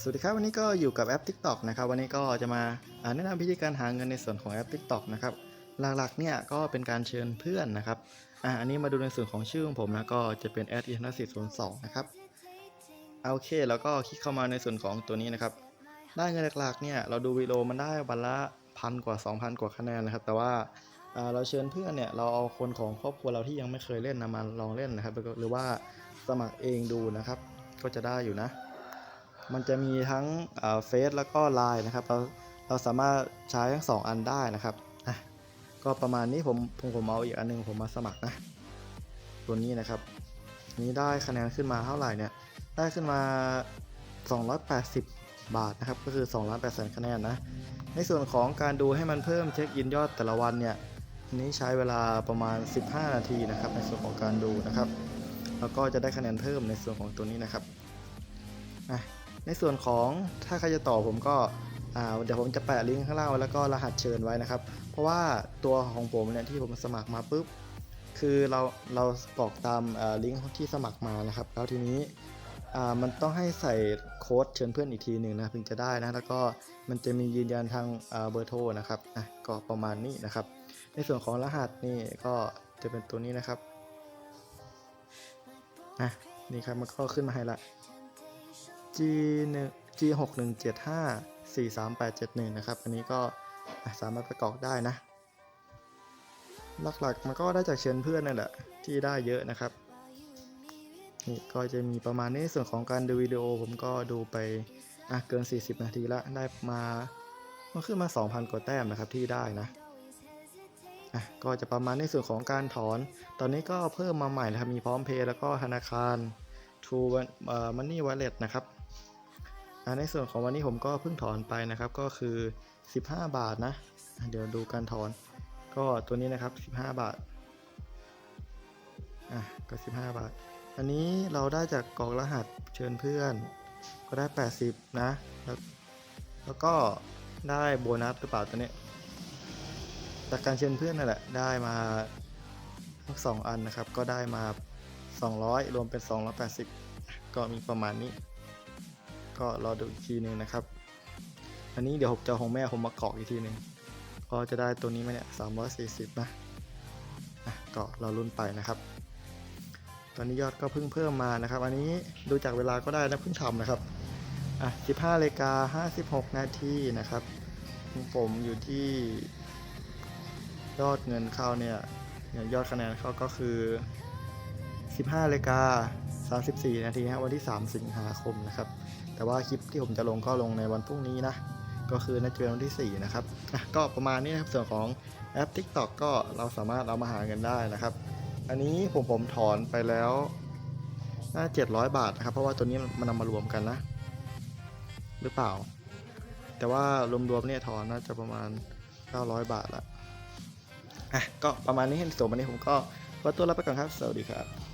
สวัสดีครับวันนี้ก็อยู่กับแอป TikTok นะครับวันนี้ก็จะมาแนะนำวิธีการหาเงินในส่วนของแอป TikTok นะครับหลักๆเนี่ยก็เป็นการเชิญเพื่อนนะครับอ่าอันนี้มาดูในส่วนของชื่อของผมนะก็จะเป็นแอดอินทสิตศูนย์สองนะครับโอเคแล้วก็คลิกเข้ามาในส่วนของตัวนี้นะครับได้เงินหลักๆเนี่ยเราดูวิดีโอมันได้วันละพันกว่า 2,000 กว่าคะแนนนะครับ แต่ว่าเราเชิญเพื่อนเนี่ยเราเอาคนของครอบครัวเราที่ยังไม่เคยเล่นนะมาลองเล่นนะครับ หรือว่าสมัครเองดูนะครับ ก็จะได้อยู่นะ มันจะมีทั้งเฟซแล้วก็ไลน์นะครับ เราเราสามารถใช้ทั้งสองอันได้นะครับอะก็ประมาณนี้ผมผมผมเอาอีกอันหนึงผมมาสมัครนะ ตัวนี้นะครับนี้ได้คะแนนขึ้นมาเท่าไหร่เนี่ย ได้ขึ้นมา 280 บาทนะครับ ก็คือ2ล้าน8แสนคะแนนนะ ในส่วนของการดูให้มันเพิ่มเช็คอินยอดแต่ละวันเนี่ยนนี้ใช้เวลาประมาณ 15 นาทีนะครับ ในส่วนของการดูนะครับ แล้วก็จะได้คะแนนเพิ่มในส่วนของตัวนี้นะครับอะ ในส่วนของถ้าใครจะต่อผมก็เดี๋ยวผมจะแปะลิงก์ข้างล่างไว้แล้วก็รหัสเชิญไว้นะครับ เพราะว่าตัวของผมเนี่ยที่ผมสมัครมาปุ๊บคือเราเรากรอกตามลิงก์ที่สมัครมานะครับ แล้วทีนี้มันต้องให้ใส่โค้ดเชิญเพื่อนอีกทีหนึ่งนะถึงจะได้นะแล้วก็มันจะมียืนยันทางเบอร์โทรนะครับอะก็ประมาณนี้นะครับ ในส่วนของรหัสนี่ก็จะเป็นตัวนี้นะครับอะนี่ครับมันก็ขึ้นมาให้ละ G 1 G 6 1 7 5 4 3 8 7 1 นะครับ อันนี้ก็สามารถประกอบได้นะ หลักๆมันก็ได้จากเชิญเพื่อนนั่นแหละที่ได้เยอะนะครับ นี่ก็จะมีประมาณนี้ส่วนของการดูวิดีโอผมก็ดูไปอะเกิน 40 นาทีละได้มามันขึ้นมา 2,000 กว่าแต้มนะครับที่ได้นะอะก็จะประมาณในส่วนของการถอน ตอนนี้ก็เพิ่มมาใหม่นะครับ มีพร้อมเพย์แล้วก็ธนาคาร True Money Wallet นะครับ ในส่วนของวันนี้ผมก็เพิ่งถอนไปนะครับก็คือ 15 บาทนะ เดี๋ยวดูการถอน ก็ตัวนี้นะครับ 15 บาทอะก็ 15 บาท อันนี้เราได้จากกรอกรหัสเชิญเพื่อน ก็ได้ 80 นะ แล้วแล้วก็ได้โบนัสหรือเปล่าตัวนี้จากการเชิญเพื่อนนั่นแหละได้มาทั้งสองอันนะครับ ก็ได้มา 200 รวมเป็น 280 ก็มีประมาณนี้ ก็รอดูอีกทีหนึ่งนะครับ อันนี้เดี๋ยวผมจะเอาของแม่ผมมากรอกอีกทีหนึ่งก็จะได้ตัวนี้ไหมเนี่ย340นะอะก็เราลุ้นไปนะครับ ตอนนี้ยอดก็เพิ่งเพิ่มมานะครับ อันนี้ดูจากเวลาก็ได้นะเพิ่งทำนะครับอะ15นาฬิกา56นาทีนะครับผมอยู่ที่ยอดเงินเข้าเนี่ยเนี่ยยอดคะแนนเข้าก็คือ 15นาฬิกา34 นาทีฮะวันที่ 3 สิงหาคมนะครับ แต่ว่าคลิปที่ผมจะลงก็ลงในวันพรุ่งนี้นะ ก็คือน่าจะเป็นวันที่ 4 นะครับก็ประมาณนี้นะครับส่วนของแอป TikTok ก็เราสามารถเอามาหาเงินได้นะครับ อันนี้ผมผมถอนไปแล้วน่า700 บาทนะครับ เพราะว่าตัวนี้มันนำมารวมกันนะ หรือเปล่า แต่ว่ารวมๆเนี่ยถอนน่าจะประมาณ 900 บาทละอะก็ประมาณนี้ให้ส่วนวันนี้ผมก็ขอตัวลาไปก่อนครับ สวัสดีครับ